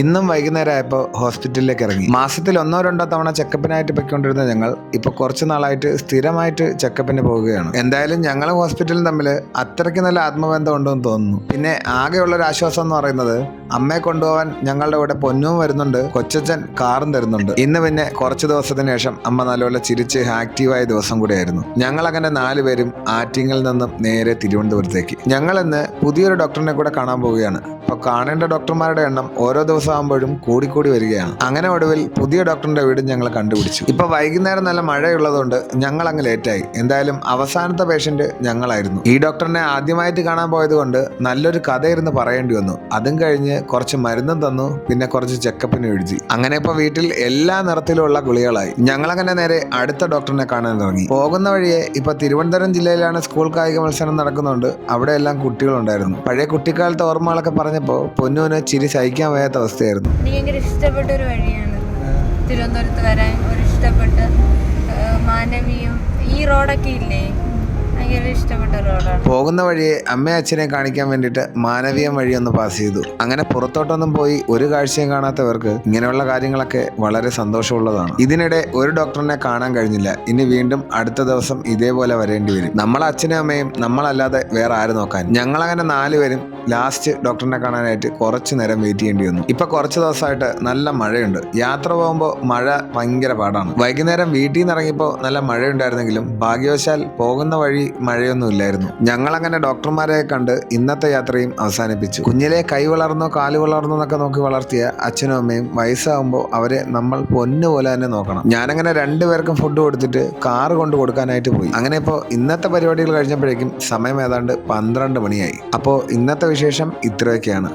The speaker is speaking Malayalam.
ഇന്നും വൈകുന്നേരം ആയപ്പോൾ ഹോസ്പിറ്റലിലേക്ക് ഇറങ്ങി. മാസത്തിൽ ഒന്നോ രണ്ടോ തവണ ചെക്കപ്പിനായിട്ട് പൊയ്ക്കൊണ്ടിരുന്ന ഞങ്ങൾ ഇപ്പൊ കുറച്ച് നാളായിട്ട് സ്ഥിരമായിട്ട് ചെക്കപ്പിന് പോവുകയാണ്. എന്തായാലും ഞങ്ങളും ഹോസ്പിറ്റലും തമ്മിൽ അത്രയ്ക്ക് നല്ല ആത്മബന്ധം ഉണ്ടെന്ന് തോന്നുന്നു. പിന്നെ ആകെയുള്ള ഒരു ആശ്വാസം എന്ന് പറയുന്നത് അമ്മയെ കൊണ്ടുപോകാൻ ഞങ്ങളുടെ കൂടെ പൊന്നും വരുന്നുണ്ട് കൊച്ചച്ഛൻ കാറും തരുന്നുണ്ട്. ഇന്ന് പിന്നെ കുറച്ച് ദിവസത്തിന് ശേഷം അമ്മ നല്ലപോലെ ചിരിച്ച് ആക്റ്റീവായ ദിവസം കൂടിയായിരുന്നു. ഞങ്ങൾ അങ്ങനെ നാലുപേരും ആറ്റിങ്ങിൽ നിന്നും നേരെ തിരുവനന്തപുരത്തേക്ക്. ഞങ്ങൾ ഇന്ന് പുതിയൊരു ഡോക്ടറിനെ കൂടെ കാണാൻ പോവുകയാണ്. അപ്പൊ കാണേണ്ട ഡോക്ടർമാരുടെ എണ്ണം ഓരോ ദിവസം ആകുമ്പോഴും കൂടിക്കൂടി വരികയാണ്. അങ്ങനെ ഒടുവിൽ പുതിയ ഡോക്ടറിന്റെ വീട് ഞങ്ങൾ കണ്ടുപിടിച്ചു. ഇപ്പൊ വൈകുന്നേരം നല്ല മഴയുള്ളതുകൊണ്ട് ഞങ്ങൾ അങ്ങ് ലേറ്റായി. എന്തായാലും അവസാനത്തെ പേഷ്യന്റ് ഞങ്ങളായിരുന്നു. ഈ ഡോക്ടറിനെ ആദ്യമായിട്ട് കാണാൻ പോയത് കൊണ്ട് നല്ലൊരു കഥയിരുന്ന് പറയേണ്ടി വന്നു. അതും കഴിഞ്ഞ് കുറച്ച് മരുന്നും തന്നു പിന്നെ കുറച്ച് ചെക്കപ്പിന് എഴുതി. അങ്ങനെ ഇപ്പൊ വീട്ടിൽ എല്ലാ നിറത്തിലുള്ള ഗുളികളായി. ഞങ്ങളങ്ങനെ നേരെ അടുത്ത ഡോക്ടറിനെ കാണാൻ തുടങ്ങി. പോകുന്ന വഴിയെ ഇപ്പൊ തിരുവനന്തപുരം ജില്ലയിലാണ് സ്കൂൾ കായിക മത്സരം നടക്കുന്നുണ്ട്. അവിടെ എല്ലാം കുട്ടികളുണ്ടായിരുന്നു. പഴയ കുട്ടിക്കാലത്തെ ഓർമ്മകളൊക്കെ പറഞ്ഞപ്പോൾ പൊന്നുവിന് ചിരി സഹിക്കാൻ വയ്യാത്ത അവസ്ഥയായിരുന്നു. ഭയങ്കര ഇഷ്ടപ്പെട്ട ഒരു വഴിയാണ്. തിരുവനന്തപുരത്ത് വരാൻ ഒരു ഇഷ്ടപ്പെട്ട മാനവീയം ഈ റോഡൊക്കെ ഇല്ലേ? പോകുന്ന വഴിയെ അമ്മ അച്ഛനെ കാണിക്കാൻ വേണ്ടിയിട്ട് മാനവീയം വഴി ഒന്ന് പാസ് ചെയ്തു. അങ്ങനെ പുറത്തോട്ടൊന്നും പോയി ഒരു കാഴ്ചയും കാണാത്തവർക്ക് ഇങ്ങനെയുള്ള കാര്യങ്ങളൊക്കെ വളരെ സന്തോഷമുള്ളതാണ്. ഇതിനിടെ ഒരു ഡോക്ടറിനെ കാണാൻ കഴിഞ്ഞില്ല. ഇനി വീണ്ടും അടുത്ത ദിവസം ഇതേപോലെ വരേണ്ടി വരും. നമ്മളെ അച്ഛനും അമ്മയും നമ്മളല്ലാതെ വേറെ ആര് നോക്കാൻ? ഞങ്ങളങ്ങനെ നാലുപേരും ലാസ്റ്റ് ഡോക്ടറിനെ കാണാനായിട്ട് കുറച്ച് നേരം വെയിറ്റ് ചെയ്യേണ്ടി വന്നു. ഇപ്പൊ കുറച്ച് ദിവസമായിട്ട് നല്ല മഴയുണ്ട്. യാത്ര പോകുമ്പോൾ മഴ ഭയങ്കര പാടാണ്. വൈകുന്നേരം വീട്ടിൽ നിന്ന് ഇറങ്ങിയപ്പോൾ നല്ല മഴയുണ്ടായിരുന്നെങ്കിലും ഭാഗ്യവശാൽ പോകുന്ന വഴി മഴയൊന്നും ഇല്ലായിരുന്നു. ഞങ്ങൾ അങ്ങനെ ഡോക്ടർമാരെ കണ്ട് ഇന്നത്തെ യാത്രയും അവസാനിപ്പിച്ചു. കുഞ്ഞിലെ കൈ വളർന്നോ കാൽ വളർന്നോ എന്നൊക്കെ നോക്കി വളർത്തിയ അച്ഛനും അമ്മയും വയസ്സാകുമ്പോൾ അവരെ നമ്മൾ പൊന്നു പോലെ തന്നെ നോക്കണം. ഞാനങ്ങനെ രണ്ടുപേർക്കും ഫുഡ് കൊടുത്തിട്ട് കാറ് കൊണ്ട് കൊടുക്കാനായിട്ട് പോയി. അങ്ങനെ ഇപ്പോൾ ഇന്നത്തെ പരിപാടികൾ കഴിഞ്ഞപ്പോഴേക്കും സമയം ഏതാണ്ട് പന്ത്രണ്ട് മണിയായി. അപ്പോൾ ഇന്നത്തെ വിശേഷം ഇത്രയൊക്കെയാണ്.